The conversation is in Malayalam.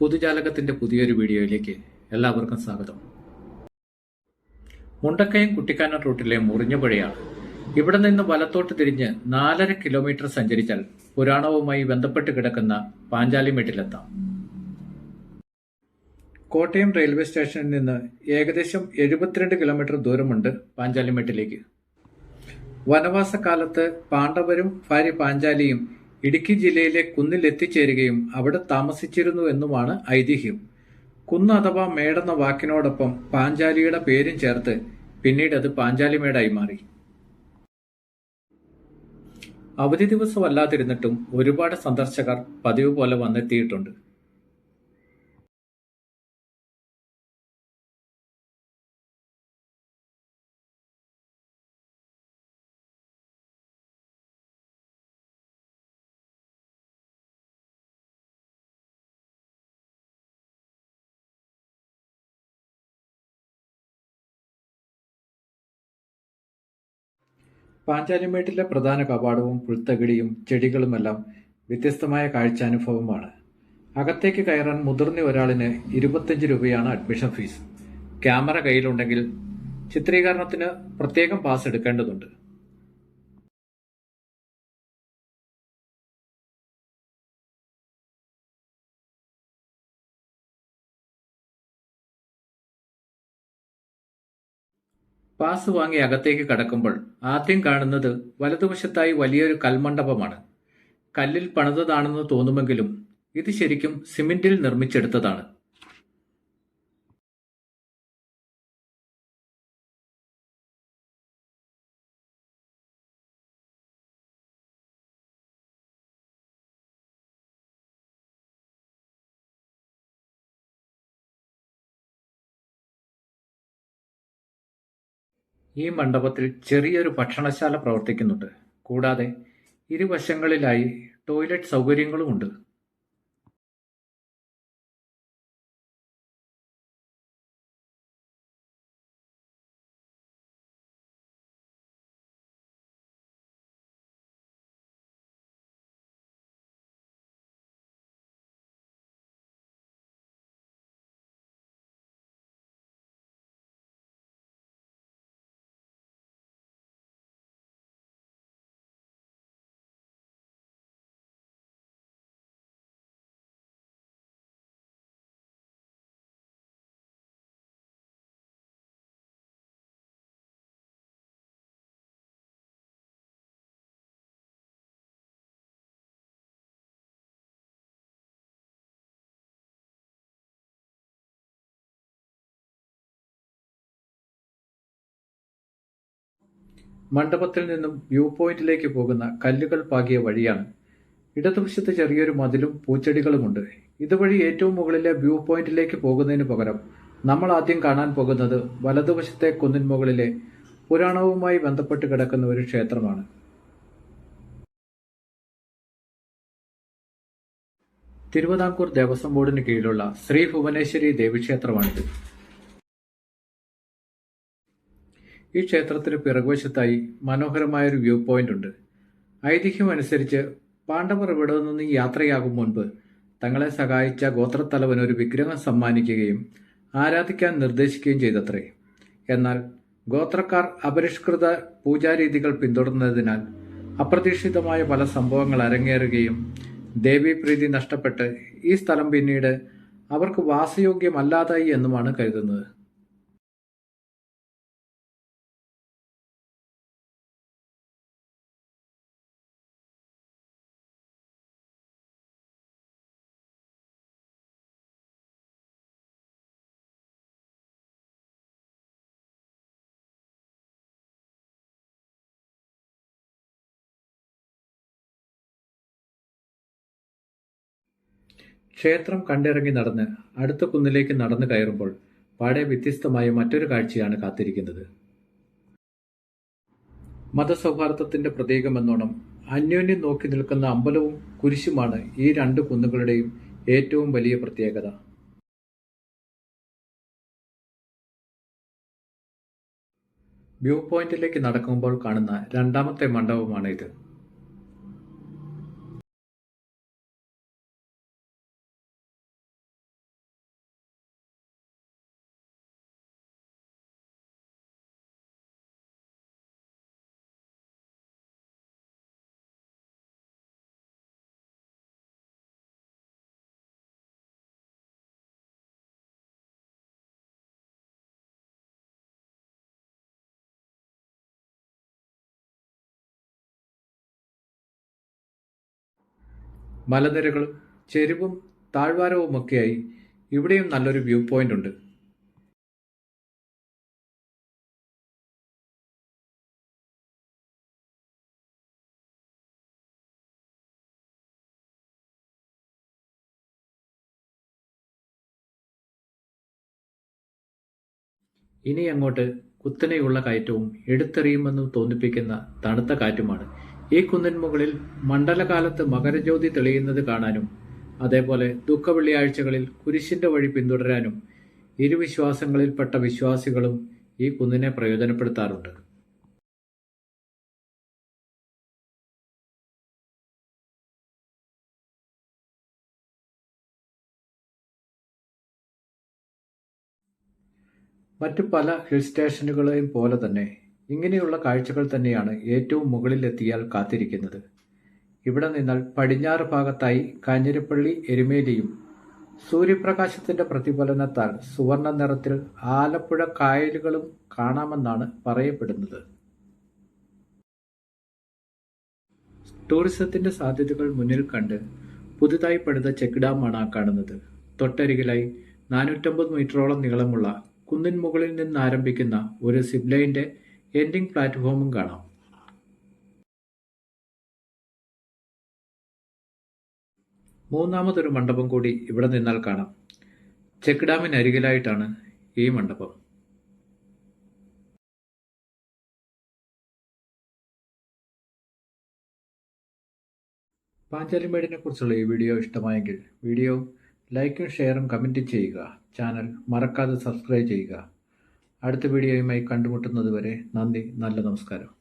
പുതുജാലകത്തിന്റെ പുതിയൊരു വീഡിയോയിലേക്ക് എല്ലാവർക്കും സ്വാഗതം. മുണ്ടക്കയം കുട്ടിക്കാനം റൂട്ടിലെ മുറിഞ്ഞപുഴയാണ്. ഇവിടെ നിന്ന് വലത്തോട്ട് തിരിഞ്ഞ് നാലര കിലോമീറ്റർ സഞ്ചരിച്ചാൽ പുരാണവുമായി ബന്ധപ്പെട്ട് കിടക്കുന്ന പാഞ്ചാലിമേട്ടിലെത്താം കോട്ടയം റെയിൽവേ സ്റ്റേഷനിൽ നിന്ന് ഏകദേശം എഴുപത്തിരണ്ട് കിലോമീറ്റർ ദൂരമുണ്ട് പാഞ്ചാലിമേട്ടിലേക്ക് വനവാസകാലത്ത് പാണ്ഡവരും ഭാര്യ പാഞ്ചാലിയും ഇടുക്കി ജില്ലയിലെ കുന്നിൽ എത്തിച്ചേരുകയും അവിടെ താമസിച്ചിരുന്നു എന്നുമാണ് ഐതിഹ്യം. കുന്ന് അഥവാ മേടെന്ന വാക്കിനോടൊപ്പം പാഞ്ചാലിയുടെ പേരും ചേർത്ത് പിന്നീട് അത് പാഞ്ചാലിമേടായി മാറി. അവധി ദിവസമല്ലാതിരുന്നിട്ടും ഒരുപാട് സന്ദർശകർ പതിവ് പോലെ വന്നെത്തിയിട്ടുണ്ട്. പാഞ്ചാലിമേട്ടിലെ പ്രധാന കവാടവും പുൽത്തകിടിയും ചെടികളുമെല്ലാം വ്യത്യസ്തമായ കാഴ്ചാനുഭവമാണ്. അകത്തേക്ക് കയറാൻ മുതിർന്ന ഒരാളിന് ഇരുപത്തഞ്ച് രൂപയാണ് അഡ്മിഷൻ ഫീസ്. ക്യാമറ കയ്യിലുണ്ടെങ്കിൽ ചിത്രീകരണത്തിന് പ്രത്യേകം പാസ് എടുക്കേണ്ടതുണ്ട്. പാസ് വാങ്ങി അകത്തേക്ക് കടക്കുമ്പോൾ ആദ്യം കാണുന്നത് വലതുവശത്തായി വലിയൊരു കൽമണ്ഡപമാണ്. കല്ലിൽ പണിതതാണെന്ന് തോന്നുമെങ്കിലും ഇത് ശരിക്കും സിമെന്റിൽ നിർമ്മിച്ചെടുത്തതാണ്. ഈ മണ്ഡപത്തിൽ ചെറിയൊരു ഭക്ഷണശാല പ്രവർത്തിക്കുന്നുണ്ട്. കൂടാതെ ഇരുവശങ്ങളിലായി ടോയ്ലറ്റ് സൗകര്യങ്ങളുമുണ്ട്. മണ്ഡപത്തിൽ നിന്നും വ്യൂ പോയിന്റിലേക്ക് പോകുന്ന കല്ലുകൾ പാകിയ വഴിയാണ്. ഇടതുവശത്ത് ചെറിയൊരു മതിലും പൂച്ചെടികളുമുണ്ട്. ഇതുവഴി ഏറ്റവും മുകളിലെ വ്യൂ പോയിന്റിലേക്ക് പോകുന്നതിന് പകരം നമ്മൾ ആദ്യം കാണാൻ പോകുന്നത് വലതുവശത്തെ കുന്നിൻ മുകളിലെ പുരാണവുമായി ബന്ധപ്പെട്ട് കിടക്കുന്ന ഒരു ക്ഷേത്രമാണ്. തിരുവിതാംകൂർ ദേവസ്വം ബോർഡിന് കീഴിലുള്ള ശ്രീ ഭുവനേശ്വരി ദേവീക്ഷേത്രമാണിത്. ഈ ക്ഷേത്രത്തിന് പിറകുവശത്തായി മനോഹരമായൊരു വ്യൂ പോയിന്റ് ഉണ്ട്. ഐതിഹ്യം അനുസരിച്ച് പാണ്ഡവർ ഇവിടെ നിന്ന് യാത്രയാകും മുൻപ് തങ്ങളെ സഹായിച്ച ഗോത്രത്തലവൻ ഒരു വിഗ്രഹം സമ്മാനിക്കുകയും ആരാധിക്കാൻ നിർദ്ദേശിക്കുകയും ചെയ്തത്രേ. എന്നാൽ ഗോത്രക്കാർ അപരിഷ്കൃത പൂജാരീതികൾ പിന്തുടർന്നതിനാൽ അപ്രതീക്ഷിതമായ പല സംഭവങ്ങൾ അരങ്ങേറുകയും ദേവീപ്രീതി നഷ്ടപ്പെട്ട് ഈ സ്ഥലം പിന്നീട് അവർക്ക് വാസയോഗ്യമല്ലാതായി എന്നുമാണ് കരുതുന്നത്. ക്ഷേത്രം കണ്ടിറങ്ങി നടന്ന് അടുത്ത കുന്നിലേക്ക് നടന്നു കയറുമ്പോൾ പാടെ വ്യത്യസ്തമായ മറ്റൊരു കാഴ്ചയാണ് കാത്തിരിക്കുന്നത്. മതസൗഹാർദ്ദത്തിന്റെ പ്രതീകമെന്നോണം അന്യോന്യം നോക്കി നിൽക്കുന്ന അമ്പലവും കുരിശുമാണ് ഈ രണ്ട് കുന്നുകളുടെയും ഏറ്റവും വലിയ പ്രത്യേകത. വ്യൂ പോയിന്റിലേക്ക് നടക്കുമ്പോൾ കാണുന്ന രണ്ടാമത്തെ മണ്ഡപമാണ് ഇത് മലനിരകളും ചെരുവും താഴ്വാരവുമൊക്കെയായി ഇവിടെയും നല്ലൊരു വ്യൂ പോയിന്റ് ഉണ്ട്. ഇനി അങ്ങോട്ട് കുത്തനെയുള്ള കയറ്റവും എടുത്തെറിയുമെന്ന് തോന്നിപ്പിക്കുന്ന തണുത്ത കാറ്റുമാണ് ഈ കുന്നിൻ മുകളിൽ മണ്ഡലകാലത്ത് മകരജ്യോതി തെളിയുന്നത് കാണാനും അതേപോലെ ദുഃഖ വെള്ളിയാഴ്ചകളിൽ കുരിശിന്റെ വഴി പിന്തുടരാനും ഇരുവിശ്വാസങ്ങളിൽപ്പെട്ട വിശ്വാസികളും ഈ കുന്നിനെ പ്രയോജനപ്പെടുത്താറുണ്ട്. മറ്റു പല ഹിൽ സ്റ്റേഷനുകളെയും പോലെ തന്നെ ഇങ്ങനെയുള്ള കാഴ്ചകൾ തന്നെയാണ് ഏറ്റവും മുകളിലെത്തിയാൽ കാത്തിരിക്കുന്നത്. ഇവിടെ നിന്നാൽ പടിഞ്ഞാറ് ഭാഗത്തായി കാഞ്ഞിരപ്പള്ളി എരുമേലിയും സൂര്യപ്രകാശത്തിന്റെ പ്രതിഫലനത്താൽ സുവർണ നിറത്തിൽ ആലപ്പുഴ കായലുകളും കാണാമെന്നാണ് പറയപ്പെടുന്നത്. ടൂറിസത്തിന്റെ സാധ്യതകൾ മുന്നിൽ കണ്ട് പുതുതായി പണിത ചെക്ക് ഡാമാണ് കാണുന്നത്. തൊട്ടരികിലായി നാനൂറ്റമ്പത് മീറ്ററോളം നീളമുള്ള കുന്നിൻ മുകളിൽ നിന്ന് ആരംഭിക്കുന്ന ഒരു സിബ്ലൈന്റെ എൻഡിംഗ് പ്ലാറ്റ്ഫോമും കാണാം. മൂന്നാമതൊരു മണ്ഡപം കൂടി ഇവിടെ നിന്നാൽ കാണാം. ചെക്ക് ഡാമിനരികിലായിട്ടാണ് ഈ മണ്ഡപം. പാഞ്ചാലിമേടിനെ കുറിച്ചുള്ള ഈ വീഡിയോ ഇഷ്ടമായെങ്കിൽ വീഡിയോ ലൈക്കും ഷെയറും കമന്റും ചെയ്യുക. ചാനൽ മറക്കാതെ സബ്സ്ക്രൈബ് ചെയ്യുക. അടുത്ത വീഡിയോയുമായി കണ്ടുമുട്ടുന്നത് വരെ നന്ദി നല്ല നമസ്കാരം.